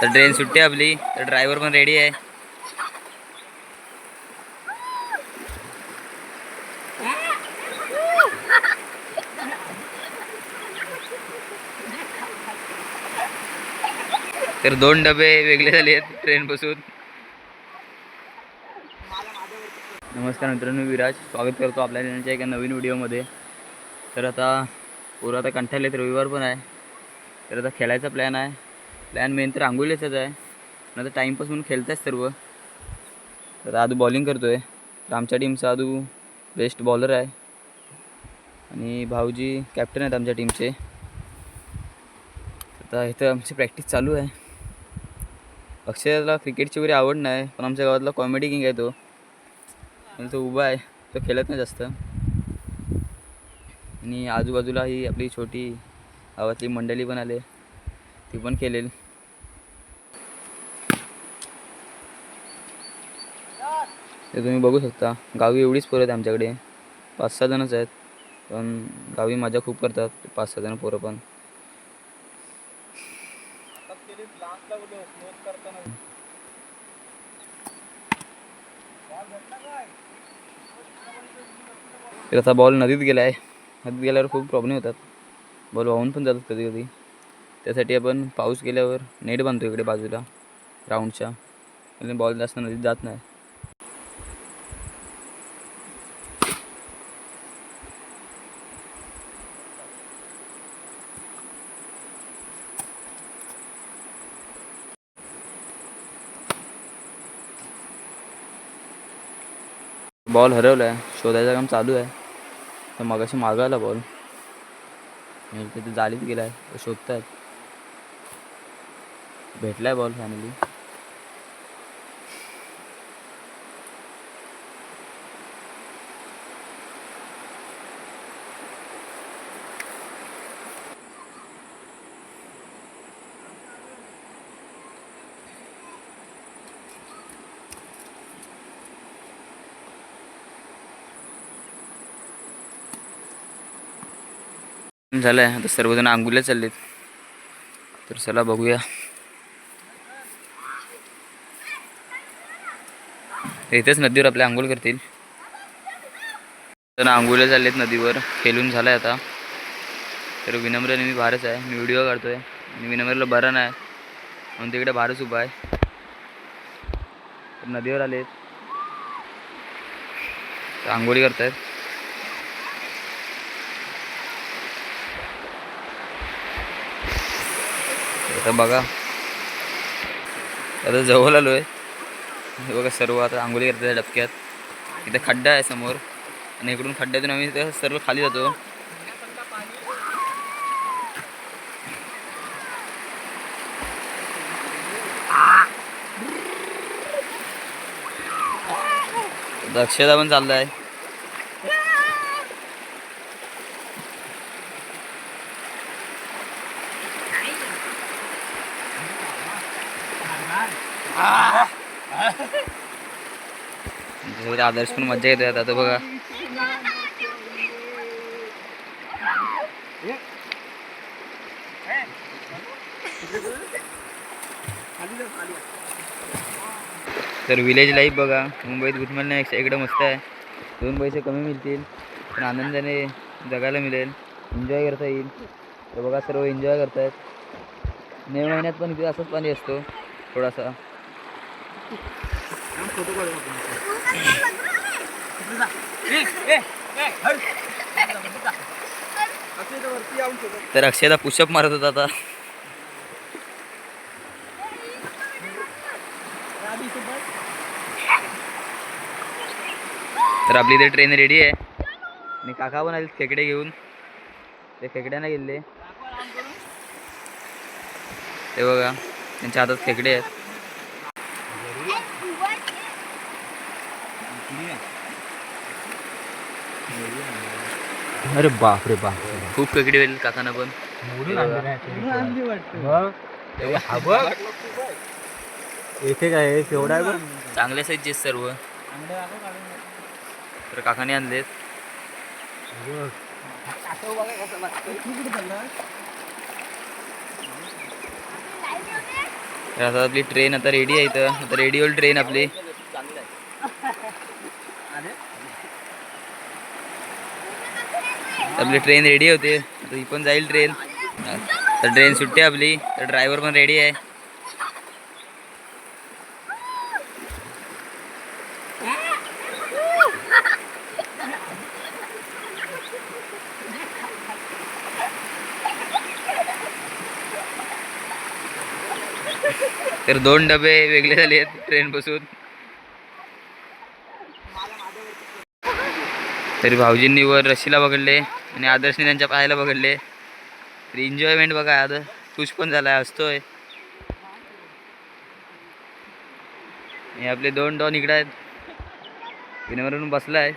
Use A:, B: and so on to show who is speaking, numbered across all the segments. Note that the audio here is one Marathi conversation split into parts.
A: तर ट्रेन सुट्टी आहे आपली. तर ड्रायव्हर पण रेडी आहे. तर दोन डबे वेगळे झाले आहेत ट्रेन बसून नमस्कार मित्रांनो मी विराज. स्वागत करतो आपल्या चॅनलच्या एका नवीन व्हिडिओमध्ये तर आता पूर्व आता कंठालेत रविवार पण आहे. तर आता खेळायचा प्लॅन आहे. प्लॅन मेन तर आंघोलीचाच आहे. पण आता टाईमपास म्हणून खेळत आहेत सर्व. तर आदू बॉलिंग करतो आहे तर आमच्या टीमचा आदू बेस्ट बॉलर आहे. आणि भाऊजी कॅप्टन आहेत आमच्या टीमचे आता इथं आमची प्रॅक्टिस चालू आहे. अक्षयला क्रिकेटची वगैरे आवड नाही पण आमच्या गावातला कॉमेडी किंग आहे तो. आणि तो उभा आहे. तो खेळत नाही जास्त. आणि आजूबाजूला ही आपली छोटी गावातली मंडळी पण आले. ती पण खेळेल. ते तुम्ही बघू शकता गावी एवढीच पोरं आहेत आमच्याकडे. पाच सहा जणच आहेत पण गावी मजा खूप करतात पाच सहा जण पोरं पण. तर आता बॉल नदीत गेला आहे नदीत गेल्यावर खूप प्रॉब्लेम होतात. बॉल वाहून पण जातात कधी कधी त्यासाठी आपण पाऊस गेल्यावर नेट बांधतो इकडे बाजूला राऊंडच्या बॉल म्हणजे जास्त नदीत जात नाही. बॉल हरवला आहे शोधायचं काम चालू आहे. तर मगाशी मागं आला बॉल तिथे जालीत गेला आहे तर भेटला भेटलाय बॉल फॅमिली झालं आहे आता सर्वजण आंघोळीला चाललेत. तर चला बघूया. इथेच नदीवर आपल्या आंघोळ करतील. तर आंघोळीला चाललेत नदीवर. खेळून झालं आहे आता. तर विनम्र मी भारच आहे. मी व्हिडिओ काढतोय. आणि विनम्रला बरं नाही. म्हणून तिकडे भारच उभा आहे. तर नदीवर आलेत. आंघोळी करतायत. आता बघा. आता जवळ आलो आहे. हे बघा सर्व आता आंघोळी करतात डबक्यात. इथे खड्डा आहे समोर. आणि इकडून खड्ड्यातून आम्ही इथे सर्व खाली जातो. आता अक्षदा पण चाललं आहे आदर्श पण मजा येते आता बघा. तर विलेज लाईफ बघा मुंबईत घुटमळण्यापेक्षा इकडं मस्त आहे. दोन पैसे कमी मिळतील पण आनंदाने जगायला मिळेल एन्जॉय करता येईल. तर बघा सर्व एन्जॉय करतायत. मे महिन्यात पण इथे असंच पाणी असतो थोडासा. तर अक्षयदा पुशअप मारत होता आता. तर आपली इथे ट्रेन रेडी आहे. आणि काका पण आले खेकडे घेऊन. ते खेकड्यानं गेले ते बघा त्यांच्या हातात खेकडे आहेत.
B: अरे बाप रे बाप
A: खूप खेकडे होईल काकांना पण.
B: हा बघ. येथे काय केवढा आहे बघ.
A: चांगल्या साईजचे सर्व. तर काकाने आणलेत. तर आता आपली ट्रेन आता रेडी आहे इथं. आता रेडी होईल ट्रेन आपली. आपली ट्रेन रेडी होते. तर ही पण जाईल ट्रेन तर ट्रेन सुट्टी आपली. तर ड्रायव्हर पण रेडी आहे. तर दोन डबे वेगळे झाले आहेत ट्रेन बसून तरी भाऊजींनी वर रशीला पकडले. आणि आदर्शने त्यांच्या पाहायला बघडले तर एन्जॉयमेंट बघा आता खुश पण झालाय हसतोय. हे आपले दोन डॉन इकडे आहेत. विनवरून बसलाय.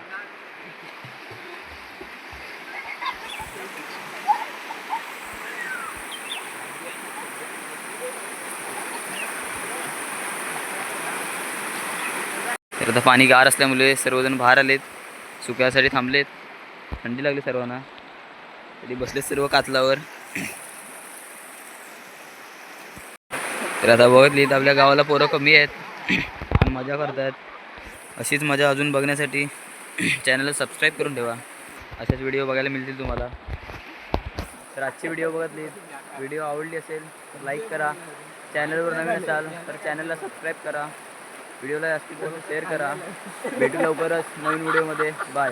A: तर आता पाणी गार असल्यामुळे सर्वजण बाहेर आलेत. सुक्यासाठी थांबलेत. थंडी लागली सर्वांना. तरी बसले सर्व कातलावर. तर आता बघितली तर आपल्या गावाला पोरं कमी आहेत मजा करतात. अशीच मजा अजून बघण्यासाठी चॅनलला सबस्क्राईब करून ठेवा. अशाच व्हिडिओ बघायला मिळतील तुम्हाला. तर आजची व्हिडिओ बघितली. व्हिडिओ आवडली असेल तर लाईक करा. चॅनलवर नवीन असाल तर चॅनलला सबस्क्राईब करा. व्हिडिओला जास्तीत जास्त शेअर करा. भेटू लवकरच नवीन व्हिडिओमध्ये बाय